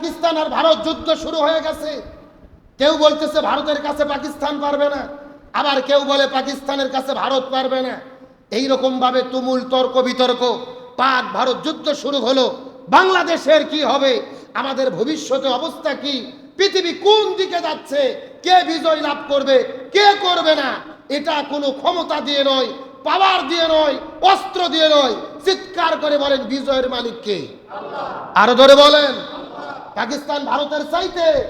পাকিস্তান আর ভারত যুদ্ধ শুরু হয়ে গেছে। কেউ বলতেছে ভারতের কাছে পাকিস্তান পারবে না। আবার কেউ বলে পাকিস্তানের কাছে ভারত পারবে না। এই ভাবে তুমুল তর্ক বিতর্ক, পাক ভারত যুদ্ধ শুরু হলো। বাংলাদেশের কি হবে? আমাদের ভবিষ্যতে অবস্থা কি? পৃথিবী কোন দিকে যাচ্ছে? কে বিজয় লাভ করবে? কে করবে না? এটা কোনো ক্ষমতা দিয়ে নয় পাওয়ার দিয়ে নয়, অস্ত্র দিয়ে নয়। চিৎকার করে বলেন বিজয়ের মালিককে আরও ধরে বলেন। পাকিস্তান ভারতের চাইতে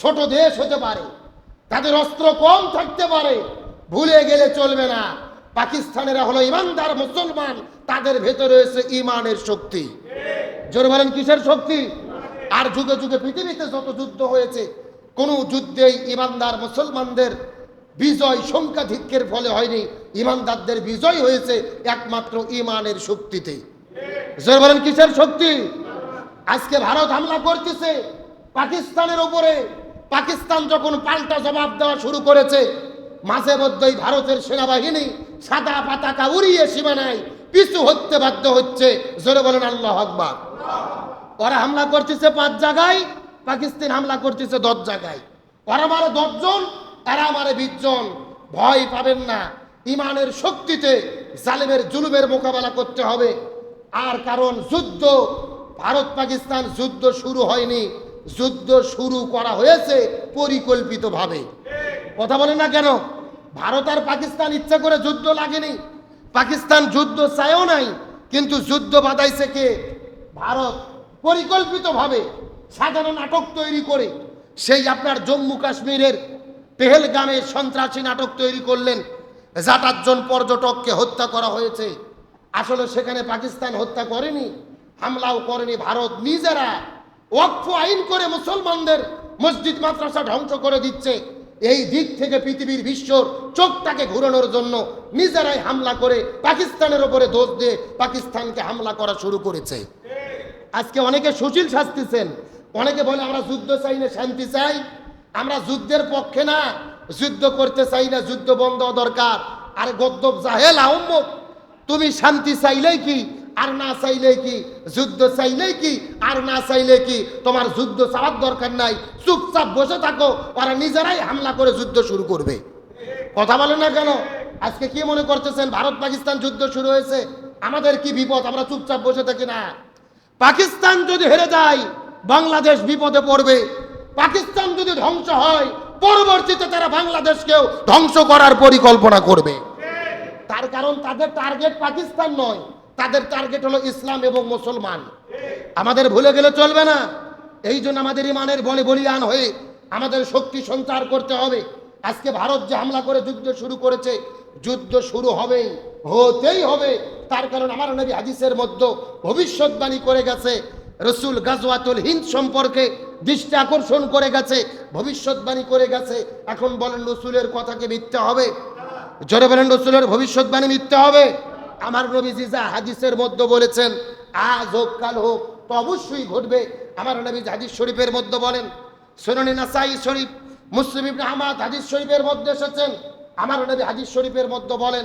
ছোট দেশ হতে পারে। তাদের অস্ত্র কম থাকতে পারে। ভুলে গেলে চলবে না। পাকিস্তানেরা হলো ইমানদার মুসলমান। তাদের ভেতরে রয়েছে ইমানের শক্তি। জোরে বলেন, কিসের শক্তি? আর যুগে যুগে পৃথিবীতে যত যুদ্ধ হয়েছে, কোন যুদ্ধেই ইমানদার মুসলমানদের বিজয় সংখ্যাধিক্যের ফলে হয়নি। ইমানদারদের বিজয় হয়েছে একমাত্র ইমানের শক্তিতে। জোরে বলেন, কিসের শক্তি? আজকে ভারত হামলা করতেছে। পাকিস্তানের উপরে পাকিস্তান যখন পাল্টা জবাব দেওয়া শুরু করেছে, মাঝে মধ্যেই ভারতের সেনাবাহিনী সাদা পতাকা উড়িয়ে সীমানায় পিছু হতে বাধ্য হচ্ছে। জোরে বলেন, আল্লাহ আকবার। ওরা হামলা করতেছে পাঁচ জায়গায়, পাকিস্তান হামলা করতেছে দশ জায়গায়। ওরা মারে দশজন, এরা মারে বিশ জন ভয় পাবেন না, ইমানের শক্তিতে জালেমের জুলুমের মোকাবেলা করতে হবে। আর কারণ, যুদ্ধ ভারত পাকিস্তান যুদ্ধ শুরু হয়নি। যুদ্ধ শুরু করা হয়েছে পরিকল্পিতভাবে। কথা বলে না কেন? ভারত আর পাকিস্তান ইচ্ছা করে যুদ্ধ লাগেনি। পাকিস্তান যুদ্ধ চায়ও নাই, কিন্তু যুদ্ধ বাধাইছে কে? ভারত পরিকল্পিতভাবে সাধারণ নাটক তৈরি করে, সেই আপনার জম্মু কাশ্মীরের পেহেলগামে সন্ত্রাসী নাটক তৈরি করলেন। যাত আটজন পর্যটককে হত্যা করা হয়েছে। আসলে সেখানে পাকিস্তান হত্যা করেনি। হামলাও করেনি ভারত। নিজেরা ওয়াকফ আইন করে মুসলমানদের মসজিদ, মাদ্রাসা ধ্বংস করে দিচ্ছে। এই দিক থেকে পৃথিবীর বিশ্বর চোখটাকে ঘুরানোর জন্য নিজেরাই হামলা করে পাকিস্তানের ওপরে দোষ দিয়ে পাকিস্তানকে হামলা করা শুরু করেছে। আজকে অনেকে সুশীল শাস্তিছেন অনেকে বলে, আমরা যুদ্ধ চাই না, শান্তি চাই। আমরা যুদ্ধের পক্ষে না, যুদ্ধ করতে চাই না, যুদ্ধ বন্ধ দরকার। আর গদ্দব জাহেল আহম্মদ, তুমি শান্তি চাইলেই কি আর না চাইলে কি? যুদ্ধ চাইলে কি? আর না চাইলে কি? তোমার যুদ্ধ চাওয়ার দরকার নাই। চুপচাপ বসে থাকো, ওরা নিজেরাই হামলা করে যুদ্ধ শুরু করবে। কথা বলে না কেন? আজকে কি মনে করতেছেন, ভারত পাকিস্তান যুদ্ধ শুরু হয়েছে? আমাদের কি বিপদ? আমরা চুপচাপ বসে থাকি না। পাকিস্তান যদি হেরে যায়, বাংলাদেশ বিপদে পড়বে। পাকিস্তান যদি ধ্বংস হয়, পরবর্তীতে তারা বাংলাদেশকেও ধ্বংস করার পরিকল্পনা করবে। তার কারণ তাদের টার্গেট পাকিস্তান নয়। তাদের টার্গেট হলো ইসলাম এবং মুসলমান। আমাদের ভুলে গেলে চলবে না। এই জন্য আমাদের ইমানের বলে বলিয়ান হয়ে আমাদের শক্তি সঞ্চার করতে হবে। আজকে ভারত যে হামলা করে যুদ্ধ শুরু করেছে, যুদ্ধ শুরু হবে, হতেই হবে। তার কারণ আমার নবী হাদিসের মধ্যে ভবিষ্যৎবাণী করে গেছে, রসুল গাজওয়াতুল হিন্দ সম্পর্কে দৃষ্টি আকর্ষণ করে গেছে, ভবিষ্যৎবাণী করে গেছে। এখন বলেন রসুলের কথাকে মিথ্যা হবে? জোরে বলেন রসুলের ভবিষ্যৎবাণী মিথ্যা হবে? আমার নবীজি যা হাদিসের মধ্যে বলেছেন, আজ হোক, কাল হোক, তো অবশ্যই ঘটবে। আমার নবী হাদিস শরীফের মধ্যে বলেন, সোনানি নাসাই শরীফ, মুসলিম ইবনে আহমদ হাদিস শরীফের মধ্যে এসেছেন। আমার নবী হাদিস শরীফের মধ্যে বলেন,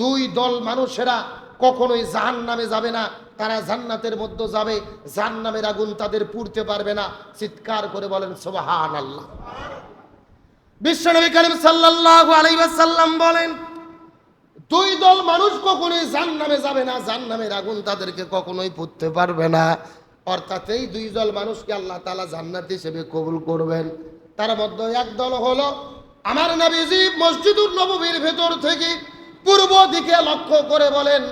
দুই দল মানুষেরা কখনোই জাহান নামে যাবে না, তারা জান্নাতের মধ্যে যাবে, জাহান্নামের আগুন তাদের পুড়তে পারবে না। চিৎকার করে বলেন সোবাহান আল্লাহ বিশ্বনবী করিম সাল্লাল্লাহু আলাইহি বলেন দুই দল মানুষ কখনোই জান নামে যাবে না, জাহান্নামের আগুন তাদেরকে কখনোই পুড়তে পারবে না। অর্থাৎ এই দুই দল মানুষকে আল্লাহ তালা জান্নাত হিসেবে কবুল করবেন। তার মধ্যে এক দল হলো আমার নবীজি মসজিদুর নববীর ভেতর থেকে পূর্ব দিকে লক্ষ্য করে বলেন,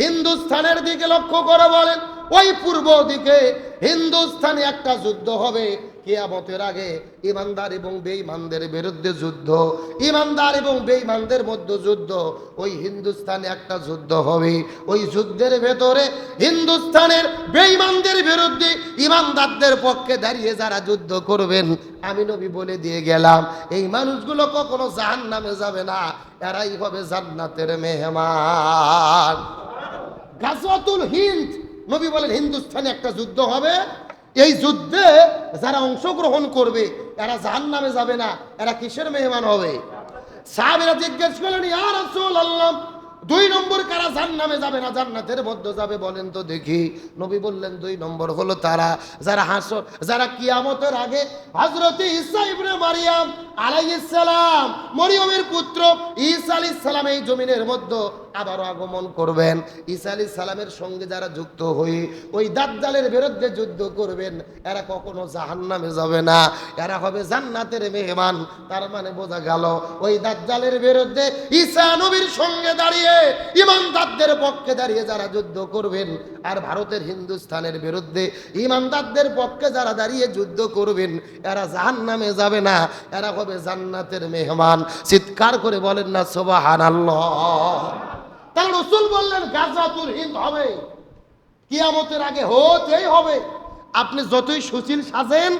হিন্দুস্থানের দিকে লক্ষ্য করে বলেন, ওই পূর্ব দিকে হিন্দুস্তানে একটা যুদ্ধ হবে। কিয়ামতের আগে ইমানদার এবং বেঈমানদের বিরুদ্ধে যুদ্ধ, ইমানদার এবং বেঈমানদের মধ্যে যুদ্ধ, ওই হিন্দুস্তানে একটা যুদ্ধ হবে। ওই যুদ্ধের ভেতরে হিন্দুস্তানের বেঈমানদের বিরুদ্ধে ইমানদারদের পক্ষে দাঁড়িয়ে যারা যুদ্ধ করবেন, আমি নবী বলে দিয়ে গেলাম, এই মানুষগুলো কখনো জাহান নামে যাবে না, এরাই হবে জান্নাতের মেহমান। গাজওয়াতুল হিন্দ, নবী বলেন হিন্দুস্তানে একটা যুদ্ধ হবে এই যুদ্ধে যারা অংশগ্রহণ করবে, এরা জাহান নামে যাবে না, এরা কিসের মেহমান হবে? সাহাবেরা জিজ্ঞেস করলেন আল্লাহ দুই নম্বর কারা জান্নামে যাবে না, জান্নাতের মধ্যে যাবে বলেন তো দেখি। নবী বললেন, দুই নম্বর হলো তারা, যারা হাসর, যারা কিয়ামতের আগে হযরত ইসা ইবনে মারিয়াম আলাইহিস সালাম মরিয়মের পুত্র ঈসা আলাইহিস সালাম এই জমিনের মধ্যে আবারও আগমন করবেন। ঈসা আলাইহিস সালামের সঙ্গে যারা যুক্ত ওই বিরুদ্ধে যুদ্ধ করবেন, এরা কখনো জাহান্নামে যাবে না, এরা হবে জান্নাতের মেহমান। তার মানে বোঝা গেল, ওই বিরুদ্ধে ঈসা নবীর সঙ্গে দাঁড়িয়ে, ইমানদারদের পক্ষে দাঁড়িয়ে যারা যুদ্ধ করবেন, আর ভারতের হিন্দুস্তানের বিরুদ্ধে ইমানদারদের পক্ষে যারা দাঁড়িয়ে যুদ্ধ করবেন, এরা জাহান্নামে যাবে না, এরা হবে জান্নাতের মেহমান। চিৎকার করে বলেন না, সুবহানাল্লাহ। তাহলে রসুল বললেন, গাজাতুল হিন্দ হবে। কিয়ামতের আগে হতেই হবে। আপনি যতই সুশীল সাজেন,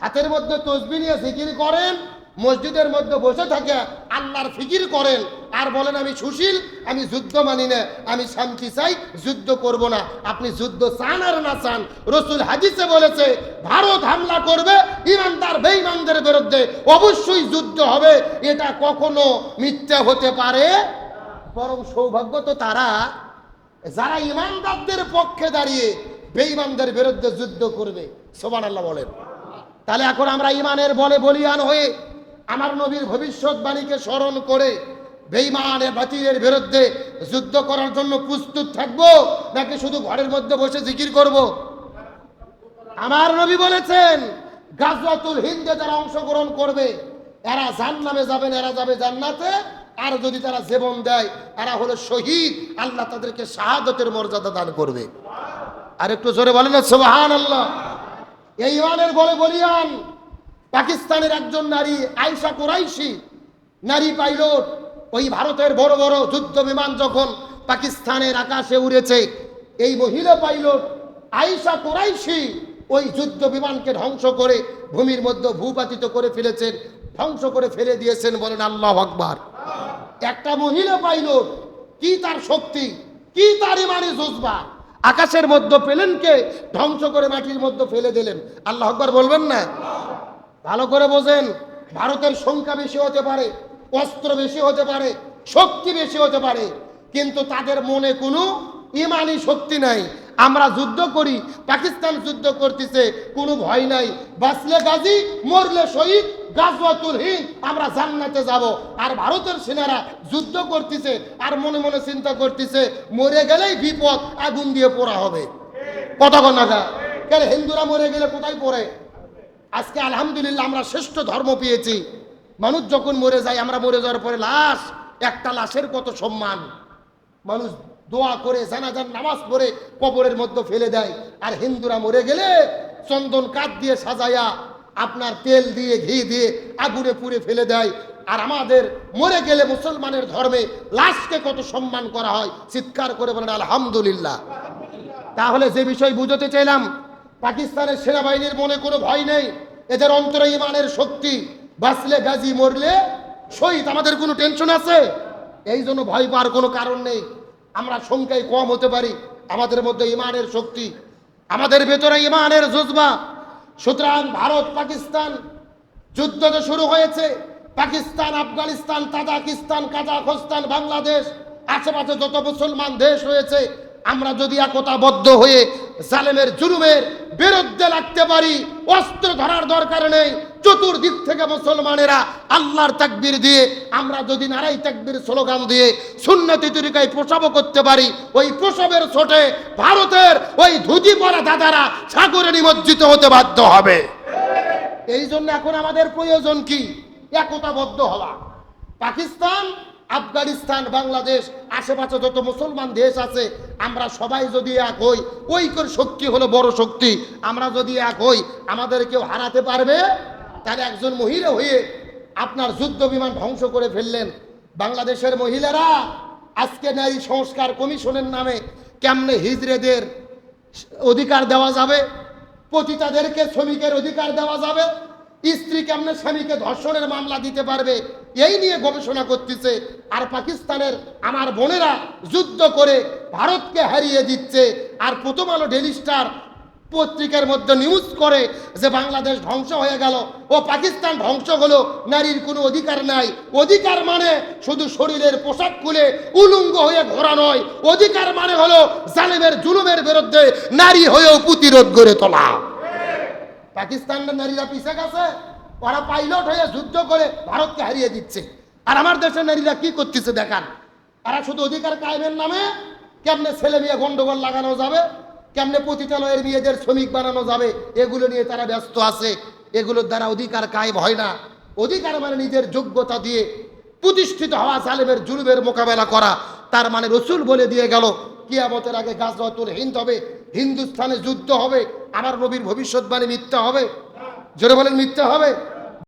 হাতের মধ্যে তসবি নিয়ে ফিকির করেন, মসজিদের মধ্যে বসে থাকে, আল্লাহর ফিকির করেন আর বলেন, আমি সুশীল, আমি যুদ্ধ মানি না, আমি শান্তি চাই, যুদ্ধ করব না। আপনি যুদ্ধ চান আর না চান? রসুল হাদিসে বলেছে, ভারত হামলা করবে, ইমানদার, বেঈমানদের বিরুদ্ধে অবশ্যই যুদ্ধ হবে। এটা কখনো মিথ্যা হতে পারে? বরং সৌভাগ্য তো তারা, যারা ইমানদারদের পক্ষে দাঁড়িয়ে বেঈমানদের বিরুদ্ধে যুদ্ধ করবে। সোমান আল্লাহ বলেন। তাহলে এখন আমরা ইমানের বলে বলিয়ান হয়ে আমার নবীর ভবিষ্যৎবাণীকে স্মরণ করে বেঈমানের বাতিলের বিরুদ্ধে যুদ্ধ করার জন্য প্রস্তুত থাকব, নাকি শুধু ঘরের মধ্যে বসে জিকির করব? আমার নবী বলেছেন, গাজওয়াতুল হিন্দে যারা অংশগ্রহণ করবে, এরা জান্নামে যাবেন, এরা যাবে জান্নাতে, আর যদি তারা জীবন দেয়, এরা হলো শহীদ, আল্লাহ তাদেরকে শাহাদতের মর্যাদা দান করবে। আর একটু জোরে বলেন না সুবহান আল্লাহ এই ইমানের বলে বলিয়ান, পাকিস্তানের একজন নারী আয়সা কুরাইশি, নারী পাইলট ওই ভারতের বড় বড় যুদ্ধ বিমান যখন পাকিস্তানের আকাশে উড়েছে, এই মহিলা পাইলট আয়সা কুরাইশি ওই যুদ্ধ বিমানকে ধ্বংস করে ভূমির মধ্যে ভূপাতিত করে ফেলেছেন, ধ্বংস করে ফেলে দিয়েছেন বলেন আল্লাহ আকবার। একটা মহিলা পাইলট, কি তার শক্তি, কি তার ইমানি জজবা? আকাশের মধ্যে প্লেনকে ধ্বংস করে মাটির মধ্যে ফেলে দিলেন। আল্লাহ আকবার বলবেন না? ভালো করে বোঝেন, ভারতের সংখ্যা বেশি হতে পারে অস্ত্র বেশি হতে পারে, শক্তি বেশি হতে পারে, কিন্তু তাদের মনে কোনো ইমানি শক্তি নাই। আমরা যুদ্ধ করি, পাকিস্তান যুদ্ধ করতেছে, কোনো ভয় নাই। বাঁচলে গাজী, মরলে শহীদ, গাজওয়াতুল আমরা জান্নাতে যাব। আর ভারতের সেনারা যুদ্ধ করতেছে, আর মনে মনে চিন্তা করতেছে, মরে গেলেই বিপদ আগুন দিয়ে পোড়া হবে। কতক্ষণ নাগা কেন হিন্দুরা মরে গেলে কোথায় পড়ে? আজকে আলহামদুলিল্লাহ আমরা শ্রেষ্ঠ ধর্ম পেয়েছি। মানুষ যখন মরে যায়, আমরা মরে যাওয়ার পরে লাশ, একটা লাশের কত সম্মান। মানুষ দোয়া করে, জানাজার নামাজ পড়ে, কবরের মধ্যে ফেলে দেয়। আর হিন্দুরা মরে গেলে চন্দন কাঠ দিয়ে সাজায়া আপনার তেল দিয়ে, ঘি দিয়ে আগুনে পুড়ে ফেলে দেয়। আর আমাদের মরে গেলে মুসলমানের ধর্মে লাশকে কত সম্মান করা হয়, চিৎকার করে বলেন, আলহামদুলিল্লাহ। তাহলে যে বিষয় বুঝতে চাইলাম, পাকিস্তানের সেনাবাহিনীর মনে কোনো ভয় নেই। এদের অন্তরে ইমানের শক্তি বাঁচলে গাজী মরলে শহীদ, আমাদের কোনো টেনশন আছে? এই জন্য ভয় পাওয়ার কোনো কারণ নেই। আমরা সংখ্যায় কম হতে পারি, আমাদের মধ্যে ইমানের শক্তি, আমাদের ভেতরে ইমানের জজবা। সুতরাং ভারত, পাকিস্তান, যুদ্ধ তো শুরু হয়েছে, পাকিস্তান, আফগানিস্তান, তাজাকিস্তান, কাজাখস্তান, বাংলাদেশ, আশেপাশে যত মুসলমান দেশ রয়েছে, আমরা যদি একতাবদ্ধ হয়ে জালেমের জুলুমের বিরুদ্ধে লাগতে পারি, অস্ত্র ধরার দরকার নেই চতুর্দিক থেকে মুসলমানেরা আল্লাহর তাকবীর দিয়ে, আমরা যদি নারাই তাকবীর স্লোগান দিয়ে সুন্নতি তরিকায় প্রসব করতে পারি, ওই প্রসবের ছোটে ভারতের ওই ধুতি পরা দাদারা সাগরে নিমজ্জিত হতে বাধ্য হবে। এই জন্য এখন আমাদের প্রয়োজন কি? একতাবদ্ধ হওয়া। পাকিস্তান, আফগানিস্তান, বাংলাদেশ, আশেপাশে যত মুসলমান দেশ আছে, আমরা সবাই যদি এক হই, ঐক্যর শক্তি হলো বড় শক্তি। আমরা যদি এক হই আমাদের কেউ হারাতে পারবে? তাহলে একজন মহিলা হয়ে আপনার যুদ্ধ বিমান ধ্বংস করে ফেললেন। বাংলাদেশের মহিলারা আজকে নারী সংস্কার কমিশনের নামে কেমনে হিজড়েদের অধিকার দেওয়া যাবে? পতিতাদেরকে শ্রমিকের অধিকার দেওয়া যাবে? স্ত্রী কেমনে স্বামীকে ধর্ষণের মামলা দিতে পারবে? এই নিয়ে গবেষণা করতেছে। আর পাকিস্তানের আমার বোনেরা যুদ্ধ করে ভারতকে হারিয়ে দিচ্ছে। আর প্রথম আলো ডেলি স্টার পত্রিকার মধ্যে নিউজ করে যে বাংলাদেশ ধ্বংস হয়ে গেল ও পাকিস্তান ধ্বংস হলো, নারীর কোনো অধিকার নাই। অধিকার মানে শুধু শরীরের পোশাক খুলে উলুঙ্গ হয়ে ঘোরা নয়। অধিকার মানে হলো জালেমের জুলুমের বিরুদ্ধে নারী হয়েও প্রতিরোধ গড়ে তোলা। পাকিস্তানের নারীরা পিছে গেছে? ওরা পাইলট হয়ে যুদ্ধ করে ভারতকে হারিয়ে দিচ্ছে। আর আমার দেশের নারীরা কি করতেছে দেখান? তারা শুধু অধিকার কায়েমের নামে কেমনে ছেলে মেয়ে গন্ডগোল লাগানো যাবে? কেমনে পতিতালয়ের মেয়েদের শ্রমিক বানানো যাবে? এগুলো নিয়ে তারা ব্যস্ত আছে। এগুলোর দ্বারা অধিকার কায়েম হয় না। অধিকার মানে নিজের যোগ্যতা দিয়ে প্রতিষ্ঠিত হওয়া জালেমের জুলুমের মোকাবেলা করা। তার মানে রসুল বলে দিয়ে গেল, কিয়ামতের আগে গাজওয়াতুল হিন্দ হবে, হিন্দুস্থানে যুদ্ধ হবে আমার নবীর ভবিষ্যৎবাণী মিথ্যা হবে। জোরে বলেন মিথ্যা হবে।